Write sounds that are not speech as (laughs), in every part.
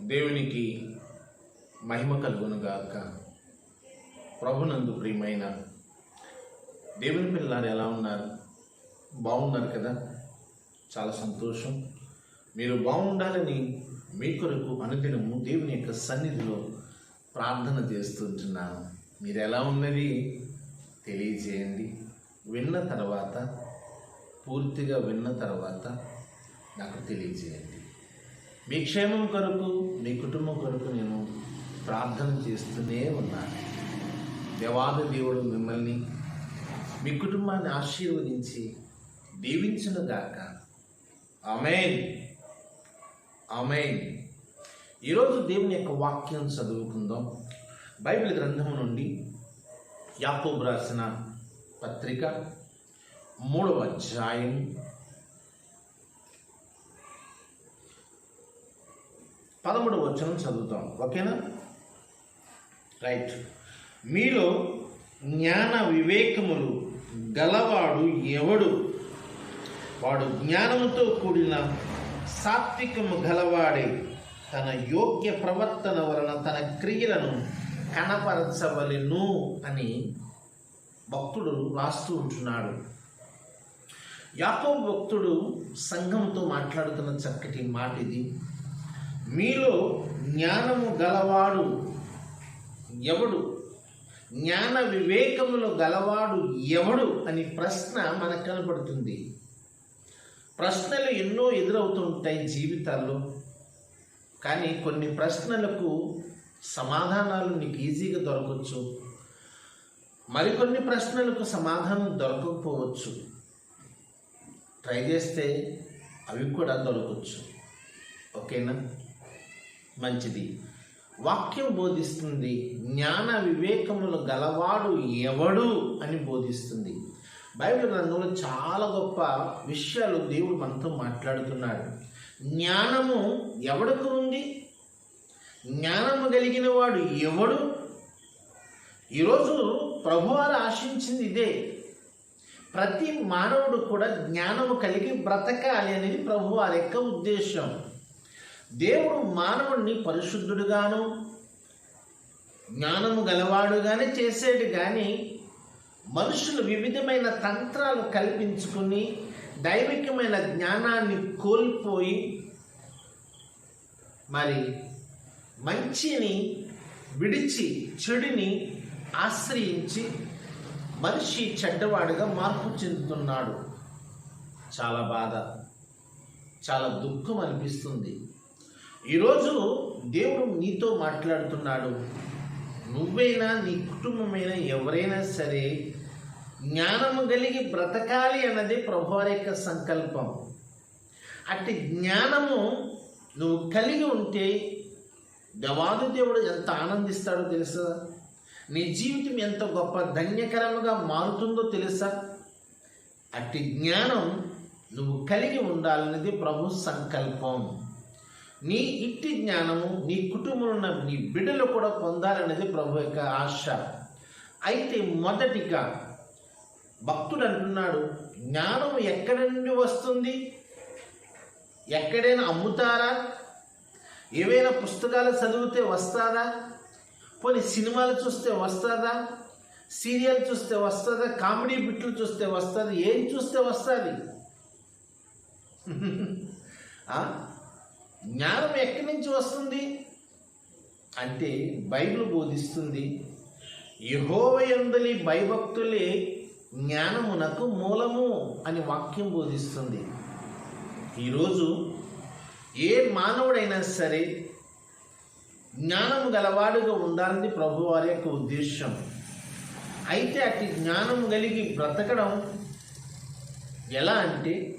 దేవునికి మహిమ కలుగునుగాక. ప్రభునందు ప్రియమైన దేవుని పిల్లలు ఎలా ఉన్నారు? బాగున్నారు కదా? చాలా సంతోషం. మీరు బాగుండాలని మీ కొరకు అనుదినము దేవుని యొక్క సన్నిధిలో ప్రార్థన చేస్తుంటున్నాను. మీరు ఎలా ఉన్నది? తెలియజేయండి. విన్న తర్వాత పూర్తిగా విన్న తర్వాత నాకు తెలియజేయండి. మీ క్షేమం కొరకు మీ కుటుంబం కొరకు నేను ప్రార్థన చేస్తూనే ఉన్నాను. దేవాది దేవుడు మిమ్మల్ని మీ కుటుంబాన్ని ఆశీర్వదించి దీవించునుగాక అమెయిన్ అమెయిన్ ఈరోజు దేవుని యొక్క వాక్యం చదువుకుందాం. బైబిల్ గ్రంథం నుండి యాకోబు రాసిన పత్రిక మూడవ అధ్యాయం పదమూడు వచనం చదువుతాం. ఓకేనా? రైట్. మీలో జ్ఞాన వివేకములు గలవాడు ఎవడు? వాడు జ్ఞానముతో కూడిన సాత్వికము గలవాడే తన యోగ్య ప్రవర్తన వలన తన క్రియలను కనపరచవలను అని భక్తుడు రాస్తూ ఉంటున్నాడు. యాకో భక్తుడు సంఘంతో మాట్లాడుతున్న చక్కటి మాట ఇది మీలో జ్ఞానము గలవాడు ఎవడు? జ్ఞాన వివేకములు గలవాడు ఎవడు అని ప్రశ్న మనకు కనపడుతుంది. ప్రశ్నలు ఎన్నో ఎదురవుతుంటాయి జీవితాల్లో. కానీ కొన్ని ప్రశ్నలకు సమాధానాలు నీకు ఈజీగా దొరకవచ్చు. మరికొన్ని ప్రశ్నలకు సమాధానం దొరకకపోవచ్చు. ట్రై చేస్తే అవి కూడా దొరకవచ్చు. ఓకేనా? మంచిది. వాక్యం బోధిస్తుంది జ్ఞాన వివేకములు గలవాడు ఎవడు అని బోధిస్తుంది. బైబిల్ గ్రంథంలో చాలా గొప్ప విషయాలు దేవుడు మనతో మాట్లాడుతున్నాడు. జ్ఞానము ఎవడికి ఉంది? జ్ఞానము కలిగిన వాడు ఎవడు? ఈరోజు ప్రభువారు ఆశించింది ఇదే. ప్రతి మానవుడు కూడా జ్ఞానము కలిగి బ్రతకాలి అనేది ప్రభువారి యొక్క ఉద్దేశం. దేవుడు మానవుడిని పరిశుద్ధుడుగాను జ్ఞానము గలవాడుగానే చేసేది కానీ మనుషులు వివిధమైన తంత్రాలు కల్పించుకుని దైవికమైన జ్ఞానాన్ని కోల్పోయి మరి మంచిని విడిచి చెడుని ఆశ్రయించి మనిషి చెడ్డవాడుగా మార్పు చెందుతున్నాడు. చాలా బాధ చాలా దుఃఖం అనిపిస్తుంది. ఈరోజు దేవుడు నీతో మాట్లాడుతున్నాడు. నువ్వైనా నీ కుటుంబమైనా ఎవరైనా సరే జ్ఞానము కలిగి బ్రతకాలి అన్నది ప్రభువారి యొక్క సంకల్పం. అట్టి జ్ఞానము నువ్వు కలిగి ఉంటే గవాదు దేవుడు ఎంత ఆనందిస్తాడో తెలుసా? నీ జీవితం ఎంత గొప్ప ధన్యకరముగా మారుతుందో తెలుసా? అట్టి జ్ఞానం నువ్వు కలిగి ఉండాలనేది ప్రభు సంకల్పం. నీ ఇంటి జ్ఞానము నీ కుటుంబంలో ఉన్న నీ బిడ్డలు కూడా పొందాలనేది ప్రభు యొక్క ఆశ. అయితే మొదటిగా భక్తుడు అంటున్నాడు జ్ఞానం ఎక్కడి నుండి వస్తుంది? ఎక్కడైనా అమ్ముతారా? ఏవైనా పుస్తకాలు చదివితే వస్తుందా? పోనీ సినిమాలు చూస్తే వస్తుందా? సీరియల్ చూస్తే వస్తుందా? కామెడీ బిట్లు చూస్తే వస్తుంది? ఏం చూస్తే వస్తుంది? (laughs) జ్ఞానం ఎక్కడి నుంచి వస్తుంది? అంటే బైబిల్ బోధిస్తుంది యహోవయందలి భయభక్తులే జ్ఞానమునకు మూలము అని వాక్యం బోధిస్తుంది. ఈరోజు ఏ మానవుడైనా సరే జ్ఞానం గలవాడుగా ఉండాలని ప్రభువారి యొక్క ఉద్దేశం. అయితే అతి జ్ఞానం కలిగి బ్రతకడం ఎలా అంటే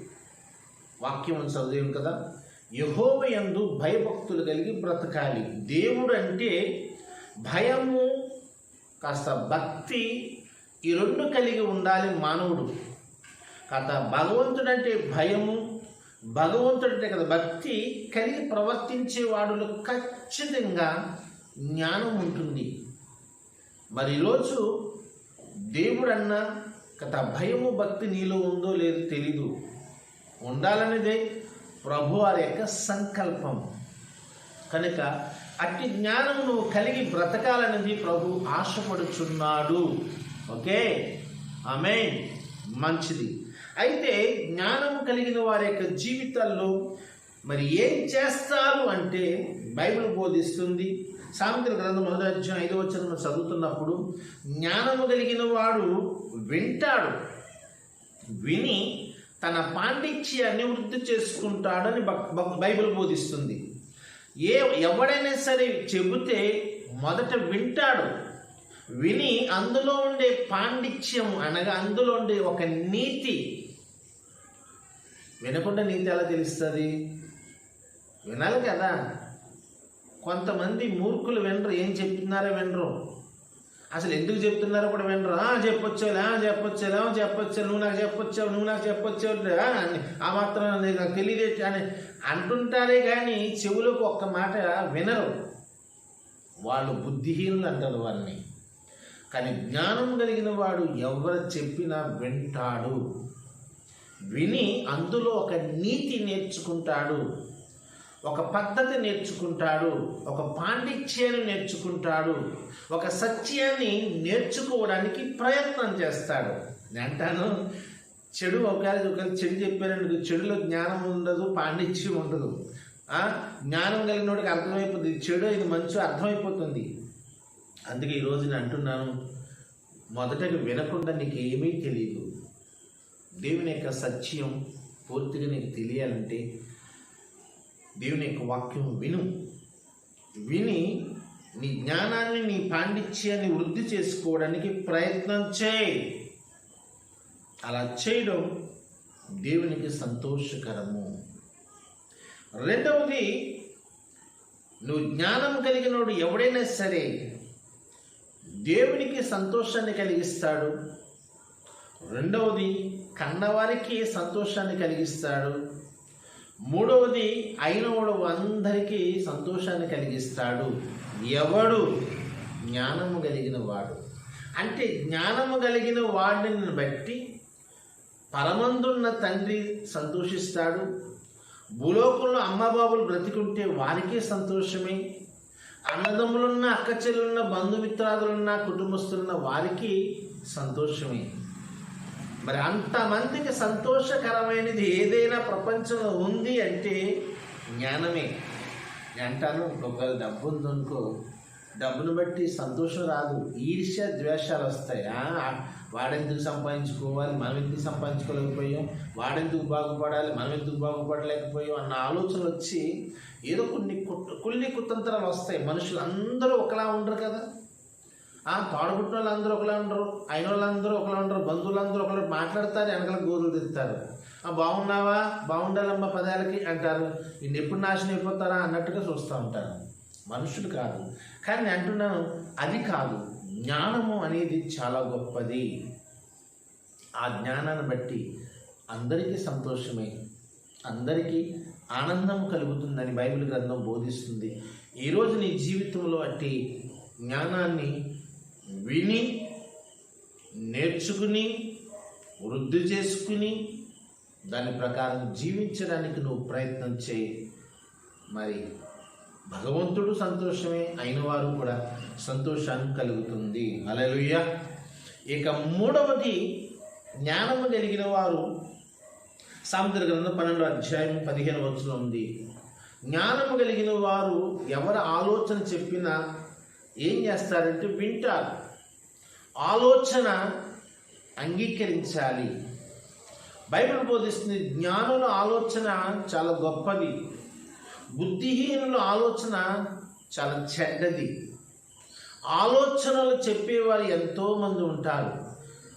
వాక్యం చదివాం కదా? యహోవయందు భయభక్తులు కలిగి బ్రతకాలి. దేవుడు అంటే భయము కాస్త భక్తి ఈ రెండు కలిగి ఉండాలి మానవుడు. కాస్త భగవంతుడు అంటే భయము భగవంతుడు అంటే కదా భక్తి కలిగి ప్రవర్తించే వాడులో ఖచ్చితంగా జ్ఞానం ఉంటుంది. మరి ఈరోజు దేవుడు అన్న కథ భయము భక్తి నీలో ఉందో లేదో తెలీదు. ఉండాలనేదే ప్రభు వారి యొక్క సంకల్పం. కనుక అట్టి జ్ఞానం నువ్వు కలిగి బ్రతకాలనేది ప్రభు ఆశపడుచున్నాడు. ఓకే? ఆమె మంచిది. అయితే జ్ఞానం కలిగిన వారి యొక్క జీవితాల్లో మరి ఏం చేస్తారు అంటే బైబిల్ బోధిస్తుంది. సామెతల గ్రంథం మొదటి అధ్యాయం ఐదో వచ్చిన చదువుతున్నప్పుడు జ్ఞానము కలిగిన వాడు వింటాడు. విని తన పాండిత్యాన్ని వృద్ధి చేసుకుంటాడని బైబిల్ బోధిస్తుంది. ఏ ఎవడైనా సరే చెబితే మొదట వింటాడు. విని అందులో ఉండే పాండిత్యం అనగా అందులో ఉండే ఒక నీతి. వినకుండా నీతి ఎలా తెలుస్తుంది? వినాలి కదా. కొంతమంది మూర్ఖులు వినరు. ఏం చెప్తున్నారో వినరు. అసలు ఎందుకు చెప్తున్నారో కూడా వినరా. ఆ చెప్పొచ్చావులే ఆ చెప్పొచ్చావు నువ్వు నాకు చెప్పొచ్చావు నువ్వు నాకు చెప్పొచ్చావు ఆ, అని ఆ మాత్రం నాకు తెలియదే అని అంటుంటారే కానీ చెవులకు ఒక్క మాట వినరు. వాళ్ళు బుద్ధిహీనులు అంటారు వాళ్ళని. కానీ జ్ఞానం కలిగిన వాడు ఎవరు చెప్పినా వింటాడు. విని అందులో ఒక నీతి నేర్చుకుంటాడు. ఒక పద్ధతి నేర్చుకుంటాడు ఒక పాండిత్యాన్ని నేర్చుకుంటాడు ఒక సత్యాన్ని నేర్చుకోవడానికి ప్రయత్నం చేస్తాడు. అంటాను చెడు ఒకవేళ ఒకవేళ చెడు చెప్పారండి చెడులో జ్ఞానం ఉండదు పాండిత్యం ఉండదు. జ్ఞానం కలిగిన వాడికి అర్థమైపోతుంది చెడు ఇది మంచి అర్థమైపోతుంది. అందుకే ఈరోజు నేను అంటున్నాను మొదటగా వినకుండా నీకు ఏమీ తెలియదు దేవుని యొక్క సత్యం పూర్తిగా నీకు తెలియాలంటే దేవుని యొక్క వాక్యం విను. విని నీ జ్ఞానాన్ని నీ పాండిత్యాన్ని వృద్ధి చేసుకోవడానికి ప్రయత్నం చేయి. అలా చేయడం దేవునికి సంతోషకరము. రెండవది నువ్వు జ్ఞానం కలిగినోడు ఎవడైనా సరే దేవునికి సంతోషాన్ని కలిగిస్తాడు. రెండవది కన్నవారికి సంతోషాన్ని కలిగిస్తాడు. మూడవది అయినవాడు అందరికీ సంతోషాన్ని కలిగిస్తాడు. ఎవడు? జ్ఞానము కలిగిన వాడు. అంటే జ్ఞానము కలిగిన వాడిని బట్టి పరమందున్న తండ్రి సంతోషిస్తాడు. భూలోకంలో అమ్మబాబులు బ్రతికుంటే వారికి సంతోషమే. అన్నదమ్ములున్న అక్క చెల్లున్న బంధుమిత్రాదులున్న కుటుంబస్తులున్న వారికి సంతోషమే. మరి అంతమందికి సంతోషకరమైనది ఏదైనా ప్రపంచంలో ఉంది అంటే జ్ఞానమే. అంటాను ఒకవేళ డబ్బు ఉందనుకో డబ్బును బట్టి సంతోషం రాదు. ఈర్ష్య ద్వేషాలు వస్తాయి. ఆ, వాడెందుకు సంపాదించుకోవాలి? మనం ఎందుకు సంపాదించుకోలేకపోయాం? వాడెందుకు బాగుపడాలి? మనం ఎందుకు బాగుపడలేకపోయాం? అన్న ఆలోచన వచ్చి ఏదో కొన్ని కుట్- కుళ్ళి కుతంత్రాలు వస్తాయి. మనుషులు అందరూ ఒకలా ఉండరు కదా. తోడబుట్టిన వాళ్ళందరూ ఒకలా ఉండరు అయిన వాళ్ళందరూ ఒకలా ఉండరు బంధువులందరూ ఒకలా మాట్లాడతారు వెనకలకు గోతులు తిరుగుతారు. ఆ బాగున్నావా? బాగుండాలమ్మా పదాలకి అంటారు. నిన్ను ఎప్పుడు నాశనం అయిపోతారా అన్నట్టుగా చూస్తూ ఉంటారు. మనుషులు కాదు. కానీ నేను అంటున్నాను అది కాదు. జ్ఞానము అనేది చాలా గొప్పది. ఆ జ్ఞానాన్ని బట్టి అందరికీ సంతోషమే. అందరికీ ఆనందం కలుగుతుందని బైబిల్ గ్రంథం బోధిస్తుంది. ఈరోజు నీ జీవితంలో అట్టి జ్ఞానాన్ని విని నేర్చుకుని వృద్ధి చేసుకుని దాని ప్రకారం జీవించడానికి నువ్వు ప్రయత్నం చేయి. మరి భగవంతుడు సంతోషమే అయిన వారు కూడా సంతోషాన్ని కలుగుతుంది. అలలుయ్య ఇక మూడవది జ్ఞానము కలిగిన వారు. సాముద్ర గ్రంథం పన్నెండు అధ్యాయం పదిహేను వచ్చులో ఉంది. జ్ఞానము కలిగిన వారు ఎవరి ఆలోచన చెప్పినా ఏం చేస్తారంటే వింటారు. ఆలోచన అంగీకరించాలి. బైబిల్ బోధిస్తుంది జ్ఞానుల ఆలోచన చాలా గొప్పది. బుద్ధిహీనుల ఆలోచన చాలా చెడ్డది. ఆలోచనలు చెప్పేవారు ఎంతోమంది ఉంటారు.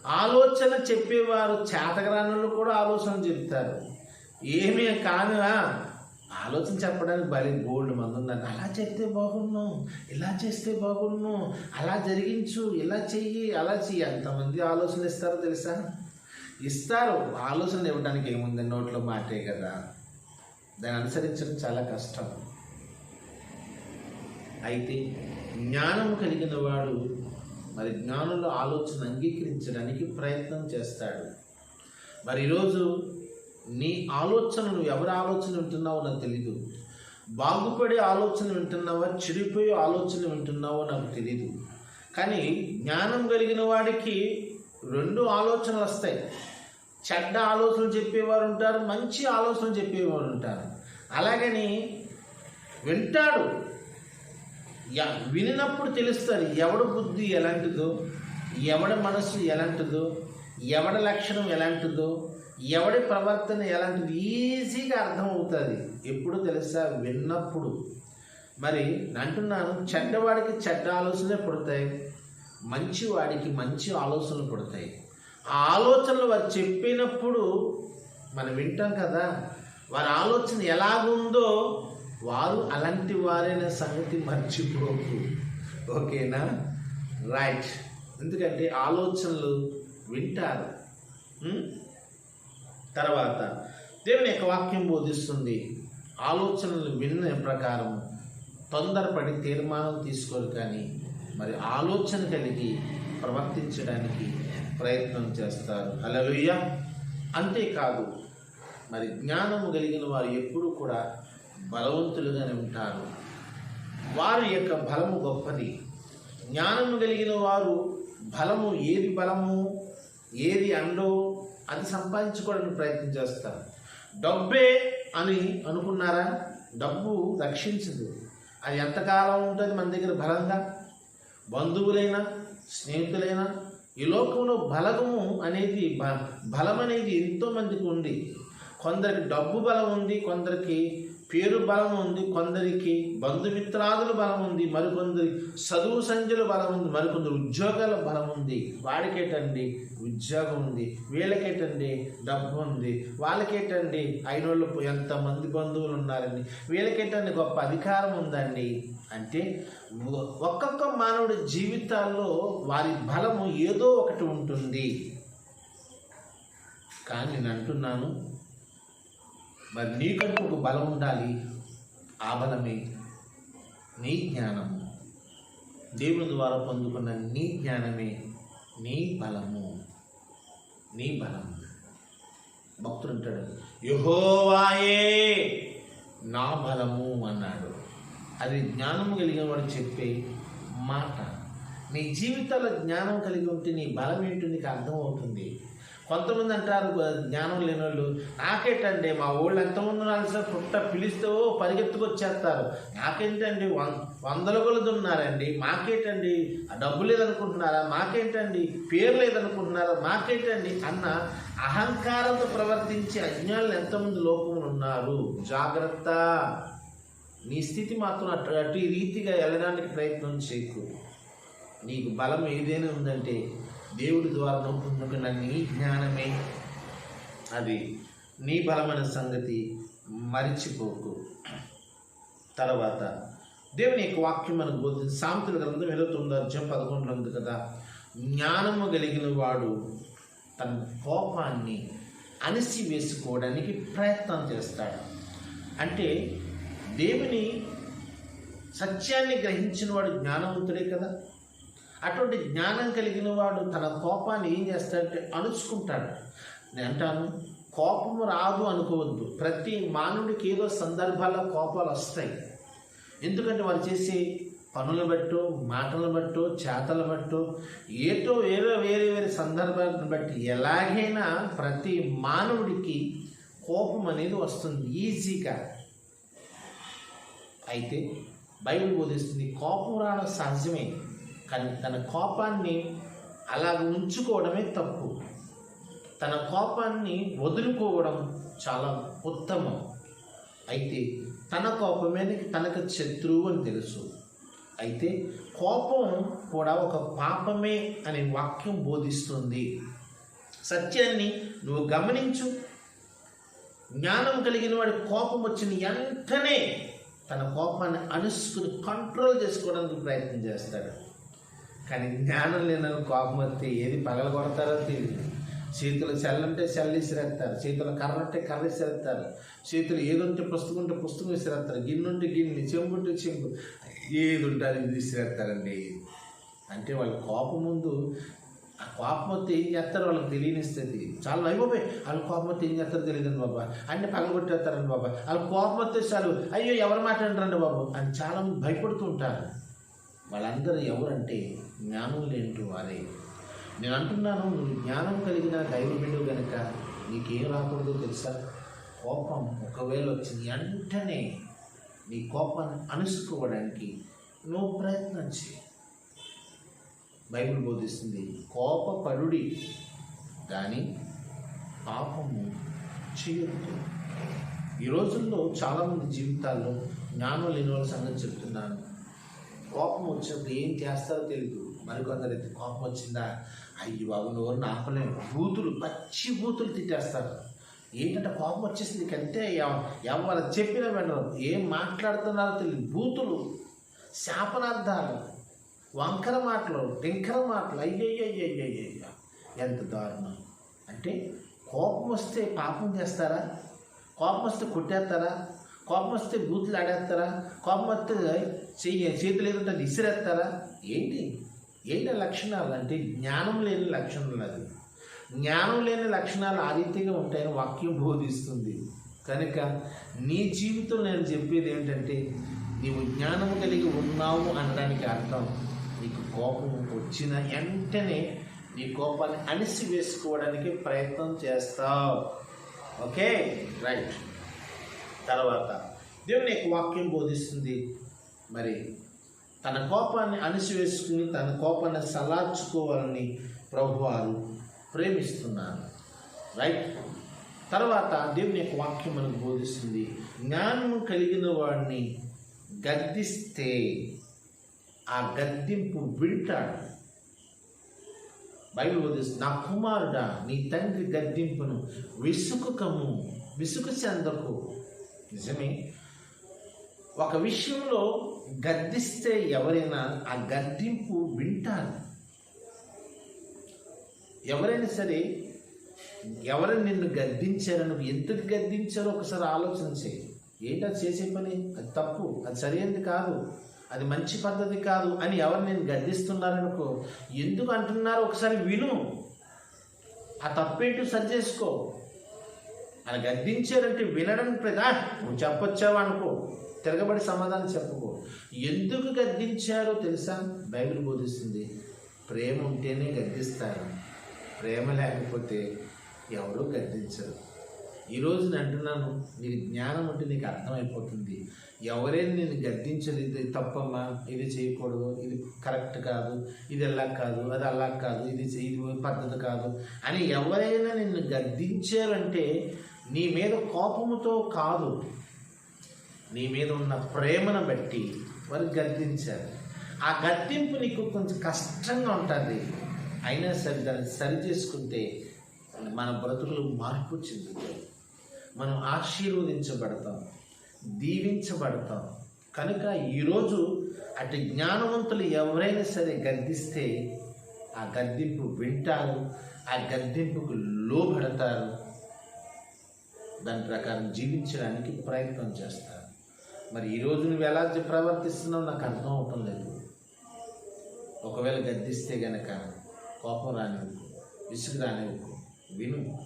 ఆలోచన చెప్పేవారు చేతగరానులు కూడా ఆలోచన చెప్తారు. ఏమీ కానుగా ఆలోచన చెప్పడానికి భలే గోల్డ్ మంది ఉందండి అలా చెప్తే బాగున్ను ఇలా చేస్తే బాగున్ను అలా జరిగించు ఇలా చెయ్యి అలా చెయ్యి. ఎంతమంది ఆలోచన ఇస్తారో తెలుసా? ఇస్తారు. ఆలోచన ఇవ్వడానికి ఏముంది? నోట్లో మాటే కదా. దాన్ని అనుసరించడం చాలా కష్టం. అయితే జ్ఞానం కలిగిన వాడు మరి జ్ఞానుల ఆలోచన అంగీకరించడానికి ప్రయత్నం చేస్తాడు. మరి ఈరోజు నీ ఆలోచన నువ్వు ఎవరి ఆలోచన వింటున్నావో నాకు తెలీదు. బాగుపడే ఆలోచన వింటున్నావా చెడిపోయే ఆలోచన వింటున్నావో నాకు తెలియదు కానీ జ్ఞానం కలిగిన వాడికి రెండు ఆలోచనలు వస్తాయి. చెడ్డ ఆలోచనలు చెప్పేవారు ఉంటారు మంచి ఆలోచనలు చెప్పేవారు ఉంటారు. అలాగని వింటాడు. య- వినినప్పుడు తెలుస్తుంది ఎవడ బుద్ధి ఎలాంటిదో ఎవడ మనసు ఎలాంటిదో ఎవడ లక్షణం ఎలాంటిదో ఎవడి ప్రవర్తన ఎలాంటిది? ఈజీగా అర్థమవుతుంది. ఎప్పుడు తెలుసా? విన్నప్పుడు. మరి నేను అంటున్నాను చెడ్డవాడికి చెడ్డ ఆలోచనలే పుడతాయి మంచివాడికి మంచి ఆలోచనలు పుడతాయి. ఆ ఆలోచనలు వారు చెప్పినప్పుడు మనం వింటాం కదా వారి ఆలోచన ఎలాగుందో వారు అలాంటి వారైన సంగతి మర్చిపోకు. ఓకేనా? రైట్. ఎందుకంటే ఆలోచనలు వింటారు. తర్వాత దేవుని యొక్క వాక్యం బోధిస్తుంది. ఆలోచనలు విన్న ప్రకారం తొందరపడి తీర్మానం తీసుకోరు కానీ మరి ఆలోచన కలిగి ప్రవర్తించడానికి ప్రయత్నం చేస్తారు. అలలుయ్య అంతేకాదు మరి జ్ఞానము కలిగిన వారు ఎప్పుడూ కూడా బలవంతులుగానే ఉంటారు. వారి యొక్క బలము గొప్పది. జ్ఞానము కలిగిన వారు బలము ఏది బలము ఏది అండో అది సంపాదించుకోవడానికి ప్రయత్నం చేస్తారు. డబ్బే అని అనుకున్నారా? డబ్బు రక్షించదు. అది ఎంతకాలం ఉంటుంది మన దగ్గర బలంగా? బంధువులైనా స్నేహితులైనా ఈ లోకంలో బలము అనేది బలం అనేది ఎంతోమందికి ఉంది. కొందరికి డబ్బు బలం ఉంది కొందరికి పేరు బలం ఉంది కొందరికి బంధుమిత్రాదుల బలం ఉంది మరికొందరి చదువు సంఖ్యల బలం ఉంది మరికొందరు ఉద్యోగాల బలం ఉంది. వాడికేటండి? ఉద్యోగం ఉంది. వీళ్ళకేటండి? డబ్బు ఉంది. వాళ్ళకేటండి? అయినోళ్ళు ఎంతమంది బంధువులు ఉన్నారండి వీళ్ళకేటండి? గొప్ప అధికారం ఉందండి. అంటే ఒక్కొక్క మానవుడి జీవితాల్లో వారి బలము ఏదో ఒకటి ఉంటుంది. కానీ నేను అంటున్నాను మరి నీకంటూ ఒక బలం ఉండాలి. ఆ బలమే నీ జ్ఞానము. దేవుని ద్వారా పొందుకున్న నీ జ్ఞానమే నీ బలము. నీ బలము భక్తుడు అంటాడు యహోవాయే నా బలము అన్నాడు. అది జ్ఞానం కలిగిన వాడు చెప్పే మాట. నీ జీవితంలో జ్ఞానం కలిగి ఉంటే నీ బలం ఏంటో నీకు అర్థమవుతుంది. కొంతమంది అంటారు జ్ఞానం లేని వాళ్ళు నాకేంటండి మా వాళ్ళు ఎంతమంది ఉన్నారు పుట్ట పిలిస్తే పరిగెత్తుకొచ్చేస్తారు. నాకేంటండి వం వందల కొలది ఉన్నారండి. మాకేంటండి డబ్బు లేదనుకుంటున్నారా? మాకేంటండి పేరు లేదనుకుంటున్నారా? మాకేంటండి? అన్న అహంకారంతో ప్రవర్తించే అజ్ఞానులు ఎంతమంది లోకములు ఉన్నారు? జాగ్రత్త. నీ స్థితి మాత్రం అటు అటు ఈ రీతిగా వెళ్ళడానికి ప్రయత్నం చేయకు. నీకు బలం ఏదైనా ఉందంటే దేవుడి ద్వారా నువ్వు పొందుకున్న నీ జ్ఞానమే. అది నీ బలమైన సంగతి మరిచిపోకు. తర్వాత దేవుని యొక్క వాక్యం మనకు బోధించి సామెతల గ్రంథం ఇరవై తొమ్మిది అధ్యాయం పదకొండులో ఉంది కదా. జ్ఞానము కలిగిన వాడు తన కోపాన్ని అణిసి వేసుకోవడానికి ప్రయత్నం చేస్తాడు. అంటే దేవుని సత్యాన్ని గ్రహించిన వాడు జ్ఞానవంతుడే కదా. అటువంటి జ్ఞానం కలిగిన వాడు తన కోపాన్ని ఏం చేస్తాడంటే అణుచుకుంటాడు. నేను అంటాను కోపము రాదు అనుకోవద్దు. ప్రతి మానవుడికి ఏదో సందర్భాల్లో కోపాలు వస్తాయి. ఎందుకంటే వారు చేసే పనులు బట్టో మాటలు బట్టో చేతలు బట్టో ఏటో ఏదో వేరే వేరే సందర్భాలను బట్టి ఎలాగైనా ప్రతి మానవుడికి కోపం అనేది వస్తుంది ఈజీగా. అయితే బైబిల్ బోధిస్తుంది కోపం రావడం సహజమే. కానీ తన కోపాన్ని అలా ఉంచుకోవడమే తప్పు. తన కోపాన్ని వదులుకోవడం చాలా ఉత్తమం. అయితే తన కోపమే తనకు శత్రువు అని తెలుసు. అయితే కోపం కూడా ఒక పాపమే అనే వాక్యం బోధిస్తుంది. సత్యాన్ని నువ్వు గమనించు. జ్ఞానం కలిగిన వాడి కోపం వచ్చిన వెంటనే తన కోపాన్ని అనుసుకుని కంట్రోల్ చేసుకోవడానికి ప్రయత్నం చేస్తాడు. కానీ జ్ఞానం లేని కోపం వస్తే ఏది పగలగొడతారో తెలియదు చేతులు చల్లంటే సెల్ విసిరేస్తారు చేతులు కర్ర ఉంటే కర్ర విసిరేస్తారు చేతులు ఏదుంటే పుస్తకం ఉంటే పుస్తకం విసిరేస్తారు గిన్నెంటే గిన్నె చెంబు ఉంటే చెంబు ఏది ఉంటే అది విసిరేస్తారండి. అంటే వాళ్ళ కోపం ముందు ఆ కోపం వస్తే ఏం చేస్తారు వాళ్ళకి తెలియనిస్తుంది. చాలా అయిపోయి వాళ్ళ కోపం వస్తే ఏం చేస్తారో తెలియదండి బాబా. అన్ని పగలగొట్టేస్తారండి బాబా. వాళ్ళ కోపం వస్తే చాలు అయ్యో ఎవరు మాట్లాడరండి బాబు అని చాలా మంది భయపడుతూ ఉంటారు. వాళ్ళందరూ ఎవరంటే జ్ఞానం లేని వారే. నేను అంటున్నాను నువ్వు జ్ఞానం కలిగిన దైవ కనుక నీకేం రాకూడదో తెలుసా? కోపం ఒకవేళ వచ్చింది వెంటనే నీ కోపాన్ని అనుసుకోవడానికి నువ్వు ప్రయత్నం చేయి. బైబిల్ బోధిస్తుంది కోపపరుడి కానీ పాపము చేయొద్దు. ఈ రోజుల్లో చాలామంది జీవితాల్లో జ్ఞానం లేని వాళ్ళ సంగతి చెప్తున్నాను. కోపం వచ్చినప్పుడు ఏం చేస్తారో తెలియదు మరికొందరైతే కోపం వచ్చిందా? అయ్యి బాబు నోరు ఆపలేము బూతులు పచ్చి బూతులు తిట్టేస్తారు. ఏంటంటే కోపం వచ్చేసింది కంటే ఎవరు చెప్పిన వినరు. ఏం మాట్లాడుతున్నారో తెలియదు బూతులు శాపనార్థాలు వంకర మాటలు టింకర మాటలు. అయ్యయ్యయ్యయ్యయ్య ఎంత దారుణం అంటే కోపం వస్తే పాపం చేస్తారా కోపం వస్తే కొట్టేస్తారా కోపం వస్తే బూతులు ఆడేస్తారా? కోపం వస్తే చెయ్యి చేతులు ఏదంటే విసిరేస్తారా? ఏంటి? ఏంటి లక్షణాలు? అంటే జ్ఞానం లేని లక్షణాలు అది జ్ఞానం లేని లక్షణాలు ఆ రీతిగా ఉంటాయని వాక్యం బోధిస్తుంది. కనుక నీ జీవితం నేను చెప్పేది ఏంటంటే నీవు జ్ఞానం కలిగి ఉన్నావు అనడానికి అర్థం. నీకు కోపం వచ్చిన వెంటనే నీ కోపాన్ని అణిసి వేసుకోవడానికి ప్రయత్నం చేస్తావు. ఓకే? రైట్. తర్వాత దేవుని యొక్క వాక్యం బోధిస్తుంది. మరి తన కోపాన్ని అణిసివేసుకుని తన కోపాన్ని సలార్చుకోవాలని ప్రభువారు ప్రేమిస్తున్నారు. రైట్? తర్వాత దేవుని యొక్క వాక్యం మనకు బోధిస్తుంది జ్ఞానం కలిగిన వాడిని గద్దిస్తే ఆ గద్దింపు వింటాడు. బైబిల్ బోధిస్తుంది నా కుమారుడా నీ తండ్రి గద్దింపును విసుకుకము విసుగు చెందకు నిజమే. ఒక విషయంలో గద్దిస్తే ఎవరైనా ఆ గద్దింపు వింటారు. ఎవరైనా సరే ఎవరైనా నిన్ను గద్దించారని ఎందుకు గద్దించారో ఒకసారి ఆలోచన చేయి. ఏంటో చేసే పని? అది తప్పు. అది సరైనది కాదు. అది మంచి పద్ధతి కాదు అని ఎవరు నేను గద్దిస్తున్నారనుకో ఎందుకు అంటున్నారో ఒకసారి విను. ఆ తప్పేంటో సరి చేసుకో. అలా గద్దించారంటే వినడం ప్రదా నువ్వు చెప్పొచ్చావా అనుకో. తిరగబడి సమాధానం చెప్పుకో. ఎందుకు గద్దించారో తెలుసా? బైబిల్ బోధిస్తుంది ప్రేమ ఉంటేనే గద్దిస్తారు. ప్రేమ లేకపోతే ఎవరూ గద్దించరు. ఈరోజు నేను అంటున్నాను నీకు జ్ఞానం ఉంటే నీకు అర్థమైపోతుంది. ఎవరైనా నేను గద్దించదు ఇది తప్పమ్మా ఇది చేయకూడదు ఇది కరెక్ట్ కాదు ఇది ఎలా కాదు అది అలా కాదు ఇది ఇది పద్ధతి కాదు అని ఎవరైనా నిన్ను గద్దించారంటే నీ మీద కోపముతో కాదు. నీ మీద ఉన్న ప్రేమను బట్టి వారు గద్దించారు. ఆ గద్దింపు నీకు కొంచెం కష్టంగా ఉంటుంది. అయినా సరే దాన్ని సరి చేసుకుంటే మన బ్రతుకులు మార్పు చెందుతాయి. మనం ఆశీర్వదించబడతాం దీవించబడతాం. కనుక ఈరోజు అటు జ్ఞానవంతులు ఎవరైనా సరే గద్దిస్తే ఆ గద్దింపు వింటారు ఆ గద్దింపుకు లోబడతారు. దాని ప్రకారం జీవించడానికి ప్రయత్నం చేస్తారు. మరి ఈరోజు నువ్వు ఎలా ప్రవర్తిస్తున్నావు నాకు అర్థం అవటం లేదు. ఒకవేళ గద్దిస్తే గనక కోపం రానివ్వకు విసుగు రానివ్వకు విను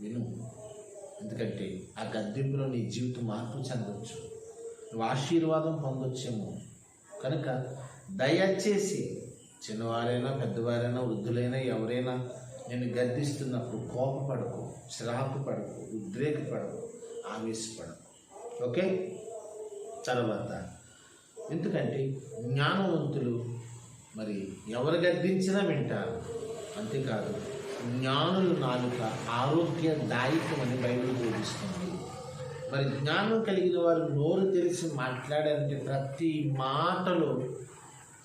విను. ఎందుకంటే ఆ గద్దెంపులో నీ జీవితం మార్పు చెందవచ్చు నువ్వు ఆశీర్వాదం పొందొచ్చేమో. కనుక దయచేసి చిన్నవారైనా పెద్దవారైనా వృద్ధులైనా ఎవరైనా నేను గద్దిస్తున్నప్పుడు కోపపడకు చిరాకు పడకు ఉద్రేకపడకు ఆవేశపడకు. ఓకే? తర్వాత ఎందుకంటే జ్ఞానవంతులు మరి ఎవరు గర్దించినా వింటారు. అంతేకాదు జ్ఞానులు నాలుక ఆరోగ్యదాయకమని బైబిల్ బోధిస్తుంది. మరి జ్ఞానం కలిగిన వారు నోరు తెలిసి మాట్లాడారంటే ప్రతి మాటలో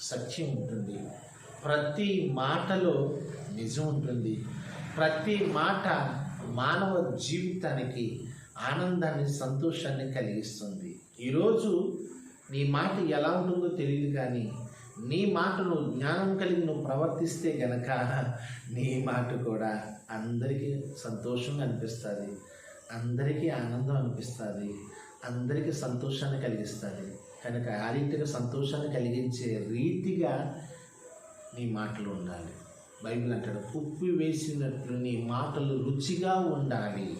సత్యం ఉంటుంది. ప్రతి మాటలో నిజం ఉంటుంది. ప్రతి మాట మానవ జీవితానికి ఆనందాన్ని సంతోషాన్ని కలిగిస్తుంది. ఈరోజు నీ మాట ఎలా ఉంటుందో తెలియదు కానీ నీ మాటను జ్ఞానం కలిగి నువ్వు ప్రవర్తిస్తే గనక నీ మాట కూడా అందరికీ సంతోషంగా అనిపిస్తుంది. అందరికీ ఆనందం అనిపిస్తుంది. అందరికీ సంతోషాన్ని కలిగిస్తుంది. కనుక ఆ రీతిగా సంతోషాన్ని కలిగించే రీతిగా నీ మాటలు ఉండాలి. బైబిల్ అంటాడు ఉప్పు వేసినట్లు నీ మాటలు రుచిగా ఉండాలి.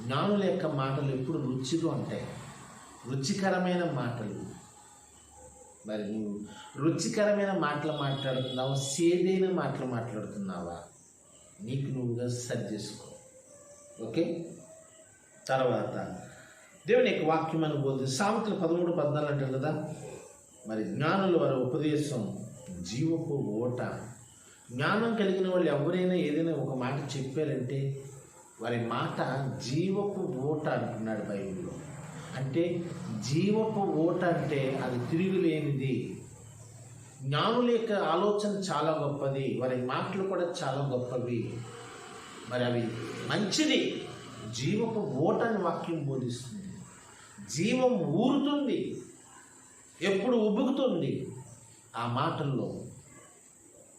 జ్ఞానుల యొక్క మాటలు ఎప్పుడు రుచిగా ఉంటాయి. రుచికరమైన మాటలు. మరి నువ్వు రుచికరమైన మాటలు మాట్లాడుతున్నావా? సేదైన మాటలు మాట్లాడుతున్నావా? నీకు నువ్వుగా సరి చేసుకో. ఓకే? తర్వాత దేవుని యొక్క వాక్యం అని బోధి సామెతలు పదమూడు పద్నాలుగు అంటారు కదా? మరి జ్ఞానుల వారి ఉపదేశం జీవపు ఓట. జ్ఞానం కలిగిన వాళ్ళు ఎవరైనా ఏదైనా ఒక మాట చెప్పారంటే వారి మాట జీవపు ఓట అంటున్నాడు బైబిల్లో. అంటే జీవపు ఓట అంటే అది తిరుగులేనిది. జ్ఞానుల యొక్క ఆలోచన చాలా గొప్పది. వారి మాటలు కూడా చాలా గొప్పవి. మరి అవి మంచిది. జీవపు ఓట అని వాక్యం బోధిస్తుంది. జీవం ఊరుతుంది. ఎప్పుడు ఉబుకుతుంది. ఆ మాటల్లో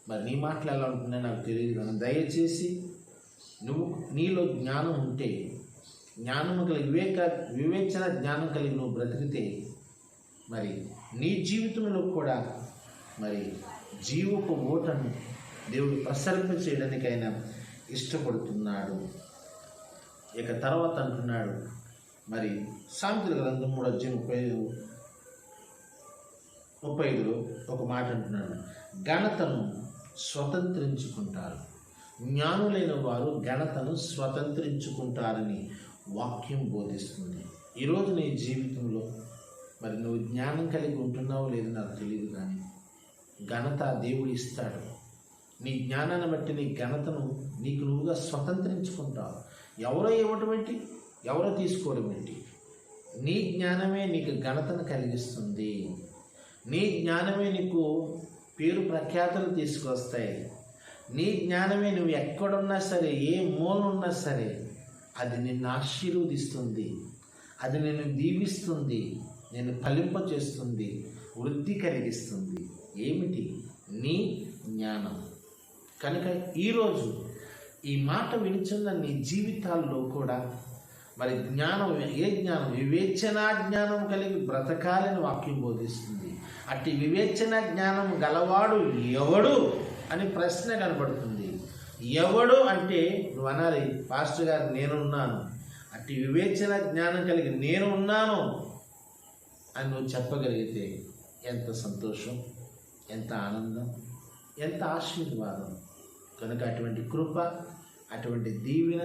మరి నీ మాటలు ఎలా ఉంటున్నాయో నాకు తెలియదు. కానీ దయచేసి నువ్వు నీలో జ్ఞానం ఉంటే జ్ఞానము కలిగి వివేక వివేచన జ్ఞానం కలిగి నువ్వు బ్రతికితే మరి నీ జీవితంలో కూడా మరి జీవపు ఓటను దేవుడు ప్రసరింప చేయడానికైనా ఇష్టపడుతున్నాడు. ఇక తర్వాత అంటున్నాడు మరి సామెతల గ్రంథం మూడు అధ్యాయం ముప్పై ఐదులో ఒక మాట అంటున్నాడు. ఘనతను స్వతంత్రించుకుంటారు. జ్ఞానులైన వారు ఘనతను స్వతంత్రించుకుంటారని వాక్యం బోధిస్తుంది. ఈరోజు నీ జీవితంలో మరి నువ్వు జ్ఞానం కలిగి ఉంటున్నావో లేదో నాకు తెలియదు కానీ ఘనత దేవుడు ఇస్తాడు. నీ జ్ఞానాన్ని బట్టి నీ ఘనతను నీకు నువ్వుగా స్వతంత్రించుకుంటావు. ఎవరో ఇవ్వటం ఏంటి? ఎవరో తీసుకోవడం ఏంటి? నీ జ్ఞానమే నీకు ఘనతను కలిగిస్తుంది. నీ జ్ఞానమే నీకు పేరు ప్రఖ్యాతులు తీసుకొస్తాయి. నీ జ్ఞానమే నువ్వు ఎక్కడున్నా సరే ఏ మూల ఉన్నా సరే అది నిన్ను ఆశీర్వదిస్తుంది. అది నిన్ను దీవిస్తుంది. నేను ఫలింప చేస్తుంది వృద్ధి కలిగిస్తుంది. ఏమిటి? నీ జ్ఞానం. కనుక ఈరోజు ఈ మాట వినిచున్న నీ జీవితాల్లో కూడా మరి జ్ఞానం ఏ జ్ఞానం? వివేచనా జ్ఞానం కలిగి బ్రతకాలని వాక్యం బోధిస్తుంది. అట్టి వివేచన జ్ఞానం గలవాడు ఎవడు అని ప్రశ్న కనబడుతుంది ఎవడు అంటే నువ్వు అనాలి పాస్టర్ గారు నేనున్నాను అట్టి వివేచన జ్ఞానం కలిగి నేను ఉన్నాను అని నువ్వు చెప్పగలిగితే ఎంత సంతోషం ఎంత ఆనందం ఎంత ఆశీర్వాదం. కనుక అటువంటి కృప అటువంటి దీవెన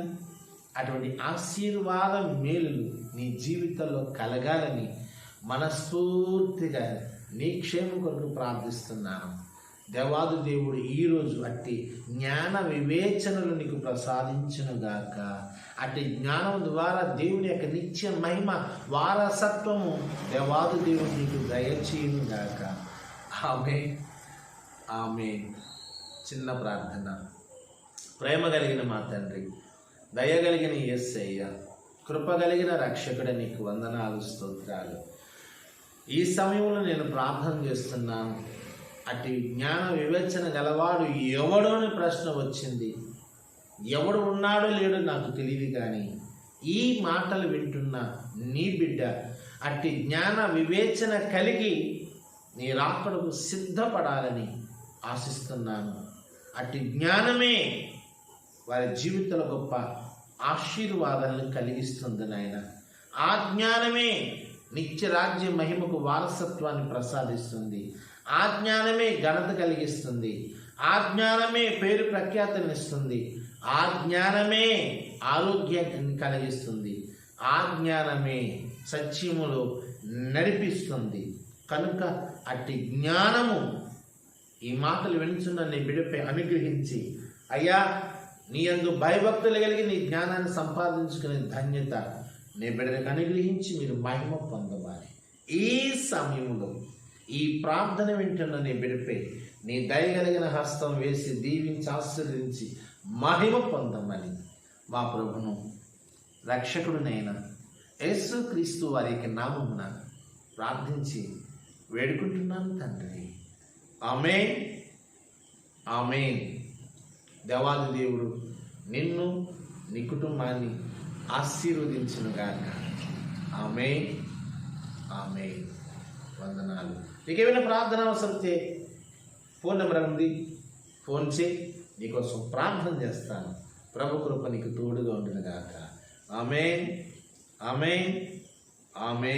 అటువంటి ఆశీర్వాదం మేలులు నీ జీవితంలో కలగాలని మనస్ఫూర్తిగా నీ క్షేమం కొరకు ప్రార్థిస్తున్నాను. దేవాదు దేవుడు ఈరోజు అట్టి జ్ఞాన వివేచనలు నీకు ప్రసాదించునుగాక. అట్టి జ్ఞానం ద్వారా దేవుని యొక్క నిత్య మహిమ వారసత్వము దేవాదు దేవుడు నీకు దయచేయునుగాక. ఆమె ఆమె చిన్న ప్రార్థన. ప్రేమ కలిగిన మా తండ్రి దయగలిగిన యేసయ్య కృపగలిగిన రక్షకుడ నీకు వందనాలు స్తోత్రాలు. ఈ సమయంలో నేను ప్రార్థన చేస్తున్నాను. అటు జ్ఞాన వివేచన గలవాడు ఎవడో అని ప్రశ్న వచ్చింది. ఎవడు ఉన్నాడో లేడో నాకు తెలియదు కానీ ఈ మాటలు వింటున్న నీ బిడ్డ అట్టి జ్ఞాన వివేచన కలిగి నీ రాకడకు సిద్ధపడాలని ఆశిస్తున్నాను. అట్టి జ్ఞానమే వారి జీవితంలో గొప్ప ఆశీర్వాదాలను కలిగిస్తుంది నాయన. ఆ జ్ఞానమే నిత్య రాజ్య మహిమకు వారసత్వాన్ని ప్రసాదిస్తుంది. ఆ జ్ఞానమే ఘనత కలిగిస్తుంది. ఆ జ్ఞానమే పేరు ప్రఖ్యాతనిస్తుంది ఆ జ్ఞానమే ఆరోగ్యాన్ని కలిగిస్తుంది. ఆ జ్ఞానమే సత్యములో నడిపిస్తుంది. కనుక అట్టి జ్ఞానము ఈ మాటలు వినుచున్న నీ బిడ్డపై అనుగ్రహించి అయ్యా నీ అందు భయభక్తులు కలిగి నీ జ్ఞానాన్ని సంపాదించుకునే ధన్యత నీ బిడ్డలకు అనుగ్రహించి మీరు మహిమ పొందవాలి ఈ సమయంలో ఈ ప్రార్థన వింటున్న నీ బిడ్డపై నీ దయగలిగిన హస్తం వేసి దీవించి ఆశీర్వదించి మహిమ పొందమని మా ప్రభును రక్షకుడునైన యేసు క్రీస్తు వారి యొక్క నామమున ప్రార్థించి వేడుకుంటున్నాను తండ్రి. ఆమె ఆమె దేవాది దేవుడు నిన్ను నీ కుటుంబాన్ని ఆశీర్వదించునుగాక ఆమె ఆమె వందనాలు. నీకేమైనా ప్రార్థన అవసరతే ఫోన్ నెంబర్ ఉంది ఫోన్ చేయి. నీకోసం ప్రార్థన చేస్తాను. ప్రభు కృప నీకు తోడుగా ఉండును గాక. ఆమె ఆమె ఆమె